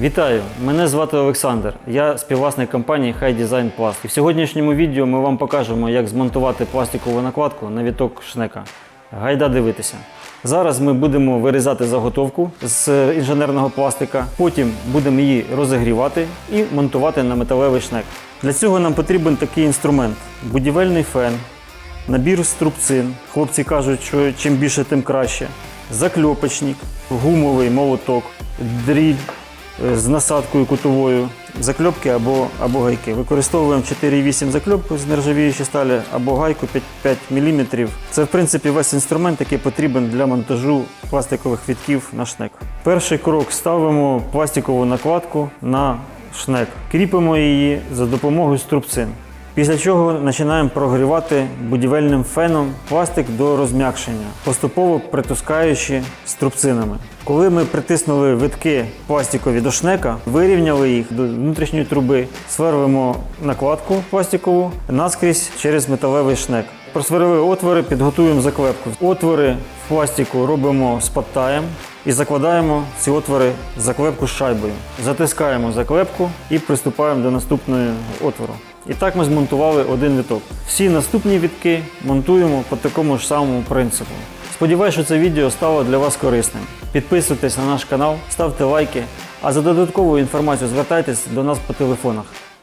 Вітаю! Мене звати Олександр. Я співвласник компанії High Design Plast. І в сьогоднішньому відео ми вам покажемо, як змонтувати пластикову накладку на віток шнека. Гайда дивитися. Зараз ми будемо вирізати заготовку з інженерного пластика, потім будемо її розігрівати і монтувати на металевий шнек. Для цього нам потрібен такий інструмент: будівельний фен, набір струбцин. Хлопці кажуть, що чим більше, тим краще. Закльопочник, гумовий молоток, дріль з насадкою кутовою, закльопки або, або гайки. Використовуємо 4,8 закльопку з нержавіючої сталі або гайку 5, 5 мм. Це в принципі весь інструмент, який потрібен для монтажу пластикових вітків на шнек. Перший крок ставимо пластикову накладку на шнек, кріпимо її за допомогою струбцин. Після чого починаємо прогрівати будівельним феном пластик до розм'якшення, поступово притискаючи струбцинами. Коли ми притиснули витки пластикові до шнека, вирівняли їх до внутрішньої труби, сверлимо накладку пластикову наскрізь через металевий шнек. Просверлили отвори, підготуємо заклепку. Отвори в пластику робимо з паттаєм і закладаємо ці отвори в заклепку з шайбою. Затискаємо заклепку і приступаємо до наступного отвору. І так ми змонтували один віток. Всі наступні вітки монтуємо по такому ж самому принципу. Сподіваюсь, що це відео стало для вас корисним. Підписуйтесь на наш канал, ставте лайки, а за додатковою інформацією звертайтесь до нас по телефонах.